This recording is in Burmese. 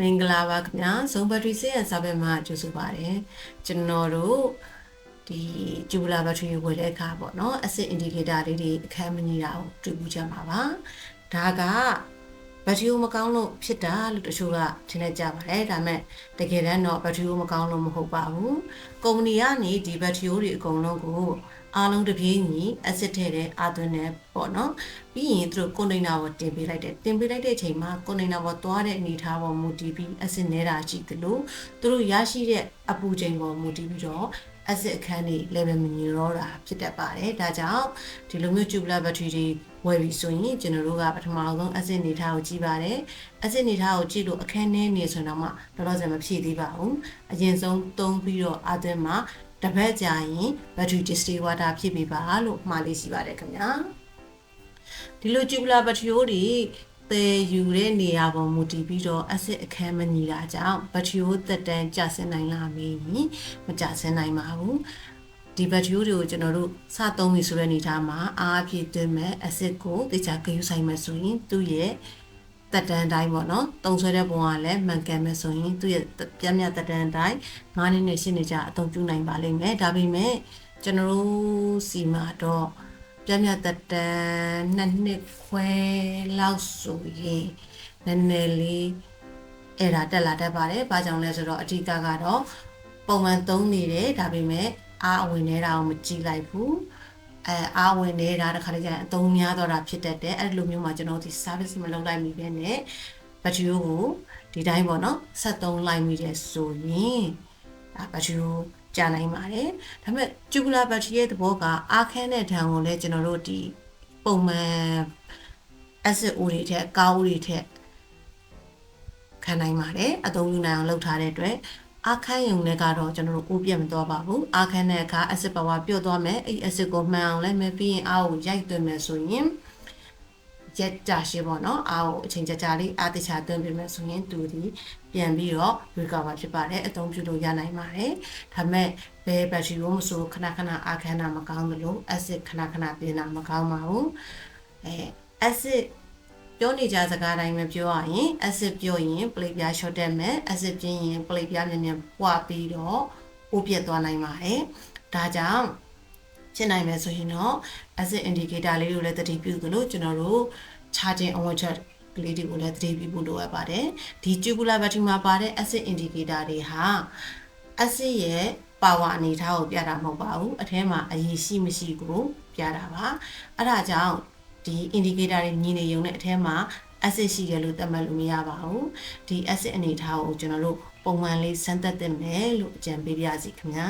မင်္ဂလာပါခင်ဗျာဇုံဘက်ထရီဆေးရစာဘက်မှာကြိုဆိုပါတယ်ကျွန်တော်တို့ဒီဂျူလာဘက်ထရီဝယ်တဲ့အခါပေါ့နော် acid indicator လေးတွေအခန်းမညီတာကိုတွေ့ဘူးကြမှာပါဒါက ဘက်ထရီကိုမကောင်းလို့ဖြစ်တာလို့တချို့ကထင်နေကြပါတယ်ဒါပေမဲ့တကယ်တမ်းတော့ဘက်ထရီကိုမကောင်းလို့မဟုတ်ပါဘူးကုမ္ပဏီကနေဒီဘက်ထရီတွေအကုန်လုံးကိုအားလုံးတစ်ပြေးညီ acid ထည့်တဲ့အာသွင်းတဲ့ပေါ့နော်ပြီးရင်သူတို့ကွန်တိန်နာပေါ်တင်ပေးလိုက်တယ်တင်ပေးလိုက်တဲ့အချိန်မှာကွန်တိန်နာပေါ်သွားတဲ့အနေအထားပေါ်မူတည်ပြီး acid နေတာရှိသလိုသူတို့ရရှိတဲ့အပူချိန်ပေါ်မူတည်ပြီးတော့ acid အခန်းတွေ level မညီတော့တာဖြစ်တတ်ပါတယ်ဒါကြောင့်ဒီလိုမျိုး tubular battery တွေ ဝယ်ပြီးဆိုရင်ကျွန်တော်တို့ကပထမဆုံး acid အနေအထားကိုကြည့်ပါတယ် acid အနေအထားကိုကြည့်လို့အခန်းထဲနေဆိုတော့မှတော့တော့စမဖြည့်သေးပါဘူးအရင်ဆုံးသုံးပြီးတော့အသွင်းမှာတစ်ပတ်ကြာရင် battery distilled water ဖြည့်ပေးပါလို့မှားလေးရှိပါတယ်ခင်ဗျာဒီလို tubular battery တွေတည်ယူတဲ့နေရာပေါ်မူတည်ပြီးတော့ acid အခန်းမညီတာကြောင့် battery ကိုတက်တန်းကျဆင်းနိုင်လာမည်မကျဆင်းနိုင်ပါဘူး ဒီဘက်ထရီတွေကိုကျွန်တော်တို့စသုံးပြီဆိုတဲ့အနေအထားမှာအားအပြည့်သွင်းမဲ့ acid ကိုတေချာဂရုစိုက်မယ်ဆိုရင်သူ့ရဲ့တက်တန်းတိုင်းပေါ့နော်တုံဆွဲတဲ့ပုံကလည်းမှန်ကန်မယ်ဆိုရင်သူ့ရဲ့ပြင်းပြတက်တန်းတိုင်း9နှစ်နဲ့10နှစ်ကြာအသုံးပြုနိုင်ပါလိမ့်မယ်ဒါပေမဲ့ကျွန်တော်တို့စီမှာတော့ပြင်းပြတက်တန်းနှစ်နှစ်ခွဲလောက်ဆိုရင်နည်းနည်းလေးအဲ့ဒါတက်လာတတ်ပါတယ်။ဘာကြောင့်လဲဆိုတော့အဓိကကတော့ပုံမှန်သုံးနေတယ်ဒါပေမဲ့ အားအဝင်နေတာကိုမကြည့်လိုက်ဘူး။အဲအားဝင်နေတာတခါတည်းကျရင်အသုံးများတော့တာဖြစ်တတ်တယ်အဲ့လိုမျိုးမှာကျွန်တော်ဒီ service မလုပ်လိုက်မိပဲနဲ့ဘက်ထရီကိုဒီတိုင်းပေါ့နော်ဆက်သုံးလိုက်မိတယ်ဆိုရင်ဒါဘက်ထရီကိုကြာနိုင်ပါတယ်ဒါပေမဲ့ကျူလာဘက်ထရီရဲ့သဘောကအားခန်းတဲ့ဓာတ်ကိုလည်းကျွန်တော်တို့ဒီပုံမှန် acid အိုးတွေထက်ကားအိုးတွေထက်ခံနိုင်ပါတယ်အသုံးပြုနိုင်အောင်လုပ်ထားတဲ့အတွက် အခန်းယုံနဲ့ကတော့ကျွန်တော်တို့အိုးပြတ်မသွားပါဘူးအခန်းတဲ့အခါ acid power ပြုတ်သွားမယ်အဲ့ acid ကိုမှန်အောင်လဲမယ်ပြီးရင်အားကိုရိုက်သွင်းမယ်ဆိုရင်ရက်ကြရှိပေါ့နော်အားကိုအချိန်ကြာကြာလေးအားတခြားသွင်းပေးမယ်ဆိုရင်သူဒီပြန်ပြီးတော့ recover ဖြစ်ပါတယ်အသုံးပြုလို့ရနိုင်ပါတယ်ဒါပေမဲ့ဘယ် battery ကိုမဆိုခဏခဏအခန်းတာမကောင်းသလို acid ခဏခဏပြင်တာမကောင်းပါဘူးအဲ acid ပြောနေကြစကားတိုင်းပဲပြောရရင် acid ပြောရင်ပလိပြား short တက်မယ် acid ပြင်းရင်ပလိပြားမြန်မြန်ပွားပြီးတော့ဥပြတ်သွားနိုင်ပါတယ်ဒါကြောင့်ဖြစ်နိုင်မယ်ဆိုရင်တော့ acid indicator လေးကိုလည်းတတိပြုသလိုကျွန်တော်တို့ charging awareness ကလေးတွေကိုလည်းတတိပြုဖို့လိုအပ်ပါတယ်ဒီ tubular battery မှာပါတဲ့ acid indicator တွေဟာ acid ရဲ့ power အနေထားကိုပြတာမဟုတ်ပါဘူးအထဲမှာအရေးရှိမရှိကိုပြတာပါအဲ့ဒါကြောင့် ဒီ indicator တွေမြင်နေရုံနဲ့အထဲမှာ acid ရှိတယ်လို့သတ်မှတ်လို့မရပါဘူးဒီ acid အနေထားကိုကျွန်တော်တို့ပုံမှန်လေးစမ်းသပ်သင့်မယ်လို့အကြံပေးပါရစီခင်ဗျာ